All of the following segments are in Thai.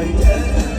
When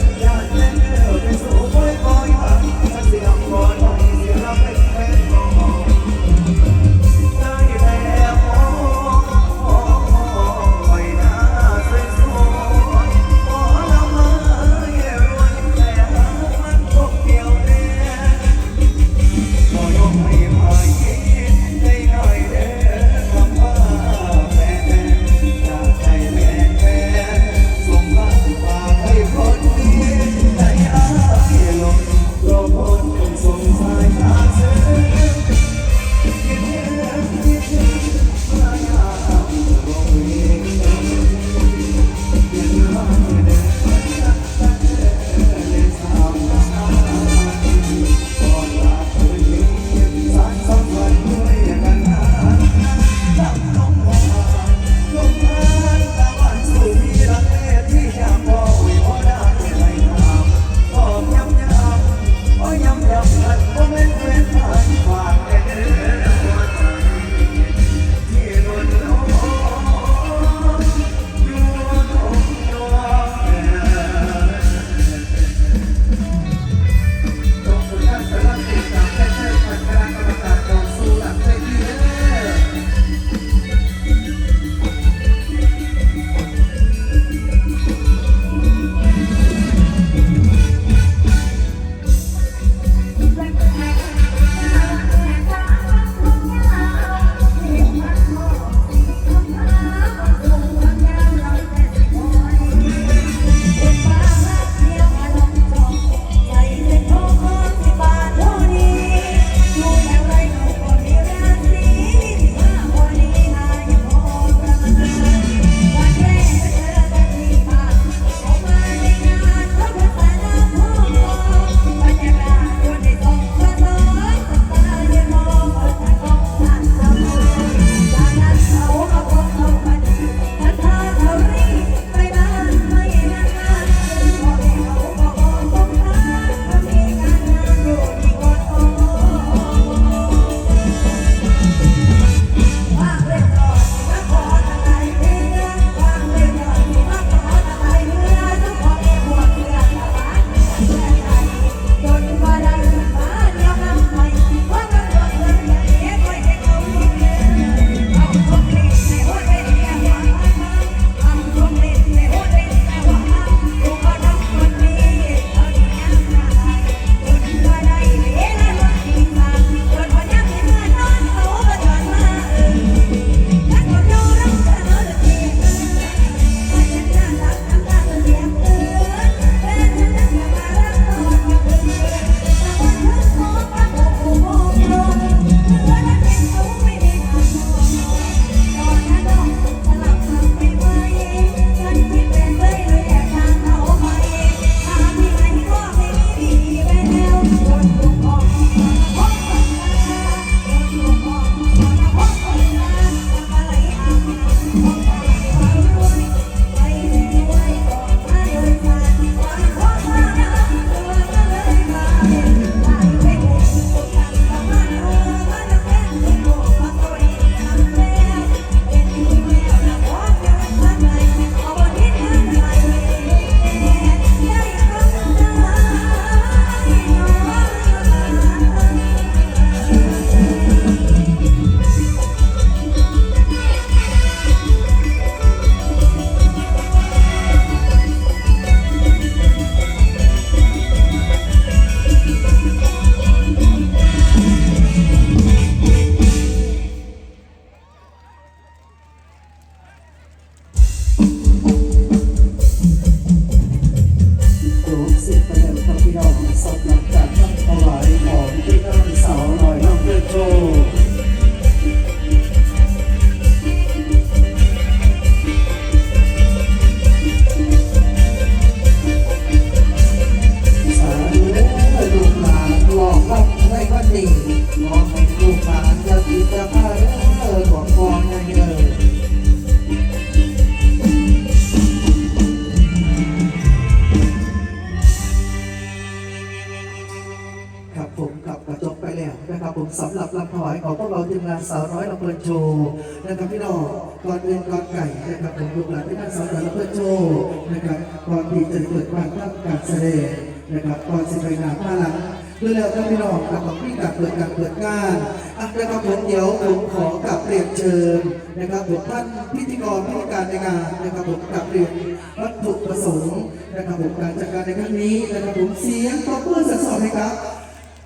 สำหรับลำถวายของพวกเราทีมงานสาวน้อยลำเพลินโชว์นะครับพี่น้องก่อนเรียนก่อนไก่นะครับผมลูกหลานที่บ้านสาวน้อยลำเพลินโชว์นะครับก่อนที่จะเกิดการตั้งการแสดงนะครับก่อนสิไปหนาผ้าหลังเรื่องแล้วท่านพี่น้องกับของพี่กับเปิดการเปิดงานอะนะครับผมเดี๋ยวผมขอกลับเรียนเชิญนะครับผมท่านพิธีกรพิธีการในงานนะครับผมกลับเรียนวัตถุประสงค์นะครับผมการจัดการในครั้งนี้นะครับผมเสียงปรบมือสักสอนให้ครับ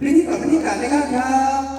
พิธีกรพิธีการนะครับ